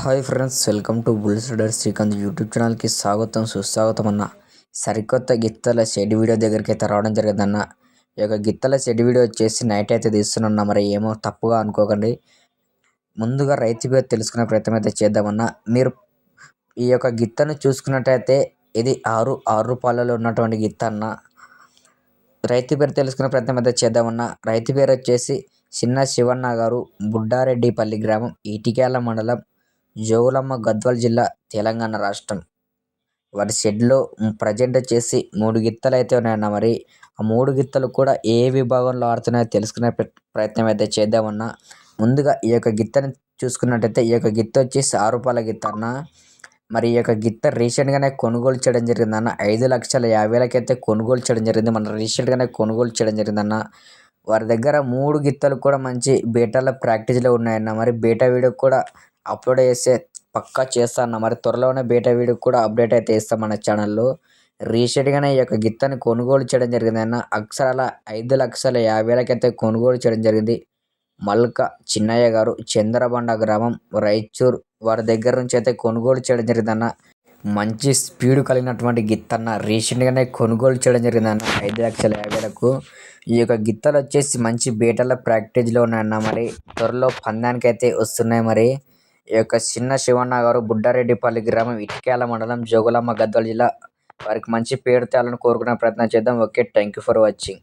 Hi friends welcome to bulls rider Srikanth YouTube ఛానల్కి స్వాగతం సుస్వాగతం అన్న. సరికొత్త గిత్తల షెడ్ వీడియో దగ్గరికి అయితే రావడం జరిగిందన్న. ఈ యొక్క గిత్తల షెడ్ వీడియో వచ్చేసి నైట్ అయితే తీస్తున్నా మరి ఏమో తప్పుగా అనుకోకండి. ముందుగా రైతు పేరు తెలుసుకునే ప్రయత్నం అయితే చేద్దామన్నా. మీరు ఈ యొక్క గిత్తను చూసుకున్నట్టయితే ఇది ఆరు ఆరు రూపాయలలో ఉన్నటువంటి గిత్త అన్న. రైతు పేరు తెలుసుకునే ప్రయత్నం అయితే చేద్దామన్నా. రైతు పేరు వచ్చేసి చిన్న శివన్న గారు బుడ్డారెడ్డిపల్లి గ్రామం ఇటికేల మండలం జోగులమ్మ గద్వాల్ జిల్లా తెలంగాణ రాష్ట్రం. వారి షెడ్లో ప్రజెంట్ వచ్చేసి మూడు గిత్తలు అయితే ఉన్నాయన్న మరి ఆ మూడు గిత్తలు కూడా ఏ విభాగంలో ఆడుతున్నాయో తెలుసుకునే ప్ర- ప్రయత్నం అయితే చేద్దామన్నా. ముందుగా ఈ యొక్క గిత్తని చూసుకున్నట్టయితే ఈ యొక్క గిత్త వచ్చేసి ఆరు రూపాయల గిత్త అన్న. మరి ఈ యొక్క గిత్త రీసెంట్గానే కొనుగోలు చేయడం జరిగిందన్న. ఐదు లక్షల యాభై వేలకైతే కొనుగోలు చేయడం జరిగింది. మన రీసెంట్గానే కొనుగోలు చేయడం జరిగిందన్న. వారి దగ్గర మూడు గిత్తలు కూడా మంచి బేటాల ప్రాక్టీస్లో ఉన్నాయన్న మరి బీటా వీడియో కూడా అప్లోడ్ చేస్తే పక్కా చేస్తా అన్న మరి త్వరలోనే బీటా వీడియో కూడా అప్డేట్ అయితే ఇస్తాం మన ఛానల్లో. రీసెంట్గానే ఈ యొక్క గిత్తని కొనుగోలు చేయడం జరిగింది అన్న. అక్షరాల ఐదు లక్షల యాభై వేలకైతే కొనుగోలు చేయడం జరిగింది. మల్క చిన్నయ్య గారు చంద్రబండ గ్రామం రాయచూర్ వారి దగ్గర నుంచి అయితే కొనుగోలు చేయడం జరిగిందన్న మంచి స్పీడ్ కలిగినటువంటి గిత్తన్న. రీసెంట్గానే కొనుగోలు చేయడం జరిగిందన్న ఐదు లక్షల యాభై ఈ యొక్క గిత్తలు వచ్చేసి మంచి బీటల ప్రాక్టీస్లో ఉన్నాయన్న. మరి త్వరలో పందానికి అయితే వస్తున్నాయి మరి. ఈ యొక్క చిన్న శివన్న గారు బుడ్డారెడ్డిపల్లి గ్రామం ఇటికేల మండలం జోగులమ్మ గద్వాల జిల్లా. వారికి మంచి పేరు తేవాలని కోరుకునే ప్రయత్నం చేద్దాం. Okay thank you for watching.